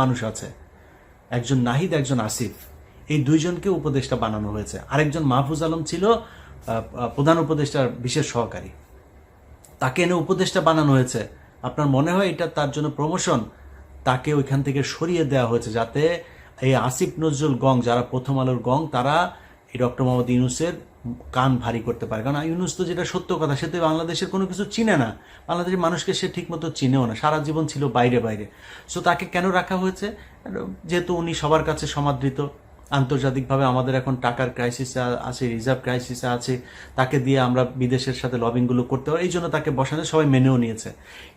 মানুষ আছে, একজন নাহিদ, একজন আসিফ। এই দুইজনকে উপদেষ্টা বানানো হয়েছে। আরেকজন মাহফুজ আলম ছিল প্রধান উপদেষ্টার বিশেষ সহকারী। তাকে এনে উপদেষ্টা বানানো হয়েছে। আপনার মনে হয় এটা তার জন্য প্রমোশন তাকে ওইখান থেকে সরিয়ে দেওয়া হয়েছে যাতে এই আসিফ নজরুল গং, যারা প্রথম আলোর গং, তারা এই ডক্টর মোহাম্মদ ইউনুসের কান ভারী করতে পারে। কারণ ইউনুস তো যেটা সত্য কথা, সে তো বাংলাদেশের কোনো কিছু চিনে না। বাংলাদেশের মানুষকে সে ঠিকমতো চিনেও না। সারা জীবন ছিল বাইরে বাইরে। সো তাকে কেন রাখা হয়েছে? যেহেতু উনি সবার কাছে সমাদৃত, আন্তর্জাতিকভাবে আমাদের এখন টাকার ক্রাইসিসে আছে রিজার্ভ ক্রাইসিস আছে। তাকে দিয়ে আমরা বিদেশের সাথে লবিংগুলো করতে পারি এই জন্য তাকে বসানো, সবাই মেনেও নিয়েছে।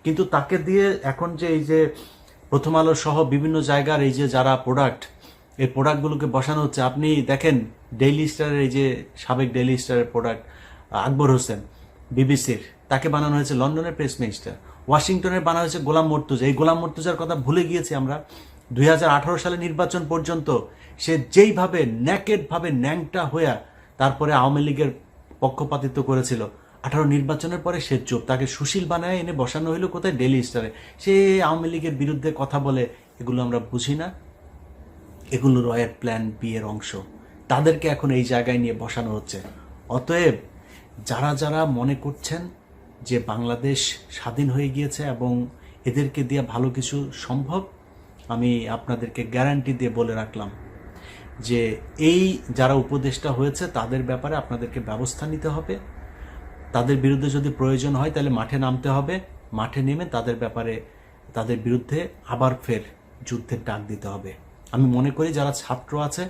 কিন্তু তাকে দিয়ে এখন যে এই যে প্রথম আলো সহ বিভিন্ন জায়গার এই যে যারা প্রোডাক্ট এই প্রোডাক্টগুলোকে বসানো হচ্ছে। আপনি দেখেন ডেইলি স্টারের এই যে সাবেক ডেইলি স্টারের প্রোডাক্ট আকবর হোসেন, বিবিসির, তাকে বানানো হয়েছে লন্ডনের প্রেস মিনিস্টার ওয়াশিংটনের বানানো হয়েছে গোলাম মর্তুজা। এই গোলাম মর্তুজার কথা ভুলে গিয়েছি আমরা। দু হাজার আঠারো সালে নির্বাচন পর্যন্ত সে যেইভাবে ন্যাকেডভাবে ন্যাংটা হইয়া তারপরে আওয়ামী লীগের পক্ষপাতিত্ব করেছিল, আঠারো নির্বাচনের পরে সে চুপ। তাকে সুশীল বানায় এনে বসানো হইল কোথায়? ডেলি স্টারে সে আওয়ামী লীগের বিরুদ্ধে কথা বলে, এগুলো আমরা বুঝি না। এগুলো রয়ের প্ল্যান বি এর অংশ। তাদেরকে এখন এই জায়গায় নিয়ে বসানো হচ্ছে। অতএব, যারা যারা মনে করছেন যে বাংলাদেশ স্বাধীন হয়ে গিয়েছে এবং এদেরকে দিয়ে ভালো কিছু সম্ভব, আমি আপনাদেরকে গ্যারান্টি দিয়ে বলে রাখলাম যে এই যারা উপদেষ্টা হয়েছে, তাদের ব্যাপারে আপনাদেরকে ব্যবস্থা নিতে হবে। তাদের বিরুদ্ধে যদি প্রয়োজন হয়, তাহলে মাঠে নামতে হবে। মাঠে নেমে তাদের ব্যাপারে, তাদের বিরুদ্ধে আবার ফের যুদ্ধের ডাক দিতে হবে। আমি মনে করি যারা ছাত্র আছে,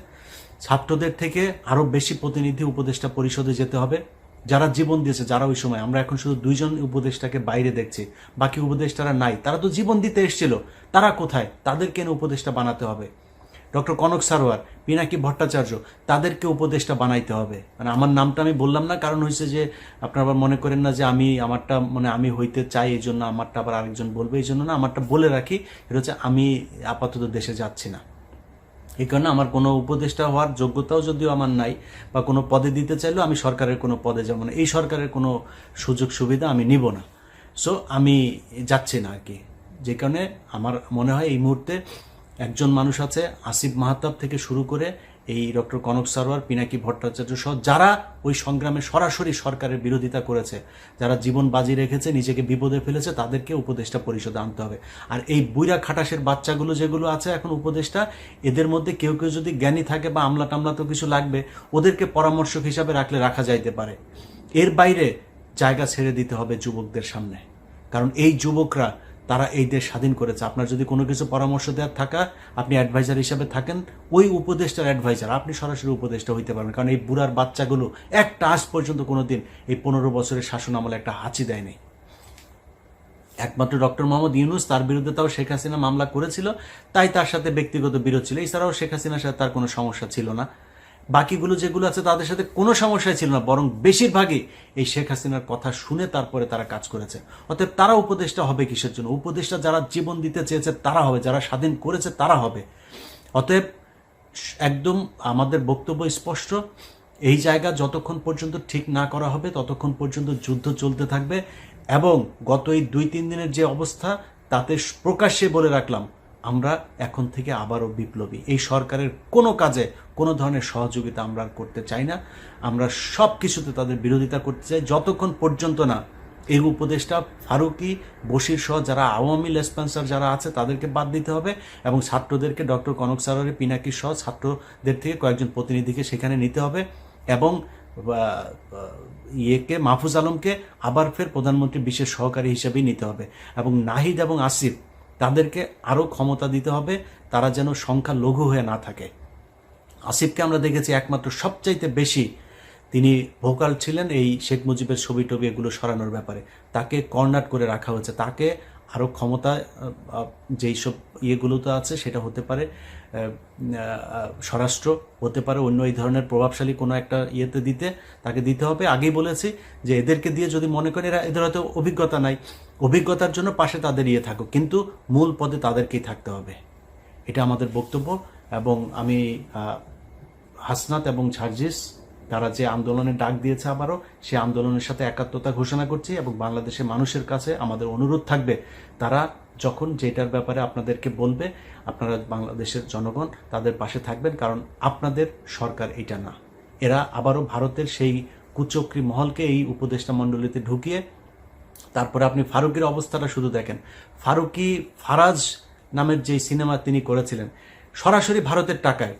ছাত্রদের থেকে আরও বেশি প্রতিনিধি উপদেষ্টা পরিষদে যেতে হবে। যারা জীবন দিয়েছে, যারা ওই সময়, আমরা এখন শুধু দুইজন উপদেষ্টাকে বাইরে দেখছি, বাকি উপদেষ্টারা নাই। তারা তো জীবন দিতে এসেছিল, তারা কোথায়? তাদেরকে এনে উপদেষ্টা বানাতে হবে। ডক্টর কনক সারোয়ার, পিনাকি ভট্টাচার্য, তাদেরকে উপদেষ্টা বানাইতে হবে। মানে আমার নামটা আমি বললাম না, কারণ হয়েছে যে আপনারা আবার মনে করেন না যে আমি, আমারটা মানে আমি হইতে চাই, এই জন্য আমারটা আবার আরেকজন বলবে, এই জন্য না, আমারটা বলে রাখি। এটা হচ্ছে আমি আপাতত দেশে যাচ্ছি না। এই কারণে আমার কোনো উপদেষ্টা হওয়ার যোগ্যতাও যদিও আমার নাই, বা কোনো পদে দিতে চাইলেও আমি সরকারের কোনো পদে যাব না। এই সরকারের কোনো সুযোগ সুবিধা আমি নিব না। সো আমি যাচ্ছি না আর কি যে কারণে আমার মনে হয় এই মুহূর্তে একজন মানুষ আছে, আসিফ মাহাতাব থেকে শুরু করে এই ডক্টর কনক সারোয়ার, পিনাকি ভট্টাচার্য সহ যারা ওই সংগ্রামে সরাসরি সরকারের বিরোধিতা করেছে, যারা জীবন বাজি রেখেছে, নিজেকে বিপদে ফেলেছে, তাদেরকে উপদেষ্টা পরিষদে আনতে হবে। আর এই বুইরা খাটাসের বাচ্চাগুলো যেগুলো আছে এখন উপদেষ্টা, এদের মধ্যে কেউ কেউ যদি জ্ঞানী থাকে বা আমলা টামলা তো কিছু লাগবে, ওদেরকে পরামর্শক হিসাবে রাখলে রাখা যাইতে পারে। এর বাইরে জায়গা ছেড়ে দিতে হবে যুবকদের সামনে। কারণ এই যুবকরা তারা এই দেশ স্বাধীন করেছে। আপনার যদি কোনো কিছু পরামর্শ দেওয়ার থাকা, আপনি অ্যাডভাইজার হিসাবে থাকেন, ওই উপদেষ্টার অ্যাডভাইজার আপনি সরাসরি উপদেষ্টা হইতে পারবেন। কারণ এই বুড়ার বাচ্চাগুলো একটা আজ পর্যন্ত কোনো দিন এই পনেরো বছরের শাসন আমলে একটা হাঁচি দেয়নি। একমাত্র ডক্টর মোহাম্মদ ইউনুস, তার বিরুদ্ধে তাও শেখ হাসিনা মামলা করেছিল, তাই তার সাথে ব্যক্তিগত বিরোধ ছিল। এছাড়াও শেখ হাসিনার সাথে তার কোনো সমস্যা ছিল না। বাকিগুলো যেগুলো আছে তাদের সাথে কোনো সমস্যাই ছিল না, বরং বেশিরভাগই এই শেখ হাসিনার কথা শুনে তারপরে তারা কাজ করেছে। অতএব তারা উপদেষ্টা হবে কিসের জন্য? উপদেষ্টা যারা জীবন দিতে চেয়েছে তারা হবে, যারা স্বাধীন করেছে তারা হবে। অতএব একদম আমাদের বক্তব্য স্পষ্ট। এই জায়গা যতক্ষণ পর্যন্ত ঠিক না করা হবে, ততক্ষণ পর্যন্ত যুদ্ধ চলতে থাকবে এবং গত এই দুই তিন দিনের যে অবস্থা, তাতে প্রকাশ্যে বলে রাখলাম আমরা এখন থেকে আবারও বিপ্লবী। এই সরকারের কোনো কাজে কোনো ধরনের সহযোগিতা আমরা করতে চাই না। আমরা সব কিছুতে তাদের বিরোধিতা করতে চাই। যতক্ষণ পর্যন্ত না এই উপদেশটা ফারুকি, বশির সহ যারা আওয়ামী লেসপেন্সার যারা আছে, তাদেরকে বাদ দিতে হবে এবং ছাত্রদেরকে ডক্টর কনক সারোয়ারের পিনাকি সহ ছাত্রদের থেকে কয়েকজন প্রতিনিধিকে সেখানে নিতে হবে এবং ইয়েকে, মাহফুজ আলমকে আবার ফের প্রধানমন্ত্রী বিশেষ সহকারী হিসেবেই নিতে হবে। এবং নাহিদ এবং আসিফ তাদেরকে আরও ক্ষমতা দিতে হবে, তারা যেন সংখ্যা লঘু হয়ে না থাকে। আসিফকে আমরা দেখেছি একমাত্র সবচাইতে বেশি তিনি ভোকাল ছিলেন এই শেখ মুজিবের ছবি টবি এগুলো সরানোর ব্যাপারে। তাকে কর্নার করে রাখা হয়েছে। তাকে আরও ক্ষমতা যেই সব ইয়েগুলো তো আছে সেটা হতে পারে স্বরাষ্ট্র, হতে পারে অন্য এই ধরনের প্রভাবশালী কোনো একটা ইয়েতে দিতে, তাকে দিতে হবে। আগেই বলেছি যে এদেরকে দিয়ে যদি মনে করেন এরা, এদের হয়তো অভিজ্ঞতা নাই। অভিজ্ঞতার জন্য পাশে তাদের ইয়ে থাকুক, কিন্তু মূল পদে তাদেরকেই থাকতে হবে। এটা আমাদের বক্তব্য, এবং আমি হাসনাত এবং ঝার্জিস তারা যে আন্দোলনের ডাক দিয়েছে আবারও, সে আন্দোলনের সাথে একাত্মতা ঘোষণা করছি, এবং বাংলাদেশের মানুষের কাছে আমাদের অনুরোধ থাকবে, তারা যখন যেটার ব্যাপারে আপনাদেরকে বলবে, আপনারা বাংলাদেশের জনগণ তাদের পাশে থাকবেন, কারণ আপনাদের সরকার এটা না। এরা আবারও ভারতের সেই কুচক্রী মহলকে এই উপদেষ্টা মণ্ডলীতে ঢুকিয়ে তারপরে আপনি ফারুকের অবস্থাটা শুধু দেখেন। ফারুকি ফারাজ নামের যে সিনেমা তিনি করেছিলেন, সরাসরি ভারতের টাকায়।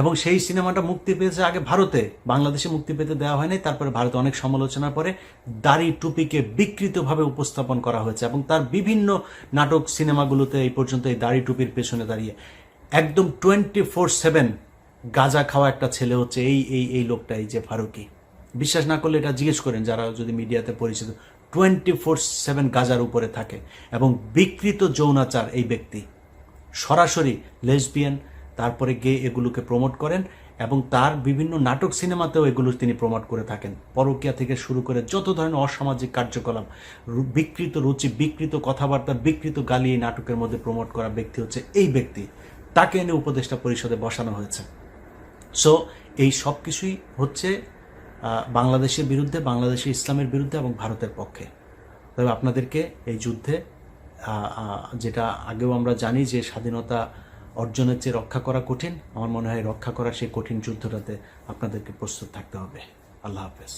এবং সেই সিনেমাটা মুক্তি পেয়েছে আগে ভারতে। বাংলাদেশে মুক্তি পেতে দেওয়া হয়নি, তারপরে ভারতে অনেক সমালোচনার পরে দাড়ি টুপিকে বিকৃতভাবে উপস্থাপন করা হয়েছে। এবং তার বিভিন্ন নাটক সিনেমাগুলোতে এই পর্যন্ত এই দাড়ি টুপির পেছনে দাঁড়িয়ে। একদম টোয়েন্টি ফোর সেভেন গাঁজা খাওয়া একটা ছেলে হচ্ছে এই এই এই লোকটা এই যে ফারুকি। বিশ্বাস না করলে এটা জিজ্ঞেস করেন যারা যদি মিডিয়াতে পরিচিত। টোয়েন্টি ফোর সেভেন গাজার উপরে থাকে এবং বিকৃত যৌনাচার এই ব্যক্তি। সরাসরি লেসবিয়ান, তারপরে গে এগুলোকে প্রমোট করেন এবং তার বিভিন্ন নাটক সিনেমাতেও এগুলো তিনি প্রমোট করে থাকেন। পরকিয়া থেকে শুরু করে যত ধরনের অসামাজিক কার্যকলাপ বিকৃত রুচি, বিকৃত কথাবার্তা, বিকৃত গালি এই নাটকের মধ্যে প্রমোট করা ব্যক্তি হচ্ছে এই ব্যক্তি। তাকে এনে উপদেষ্টা পরিষদে বসানো হয়েছে। সো এই সব কিছুই হচ্ছে বাংলাদেশের বিরুদ্ধে, বাংলাদেশের ইসলামের বিরুদ্ধে এবং ভারতের পক্ষে। তবে আপনাদেরকে এই যুদ্ধে যেটা আগেও আমরা জানি যে স্বাধীনতা অর্জনের চেয়ে রক্ষা করা কঠিন, আমার মনে হয় রক্ষা করা সেই কঠিন যুদ্ধটাতে আপনাদেরকে প্রস্তুত থাকতে হবে। আল্লাহ হাফেজ।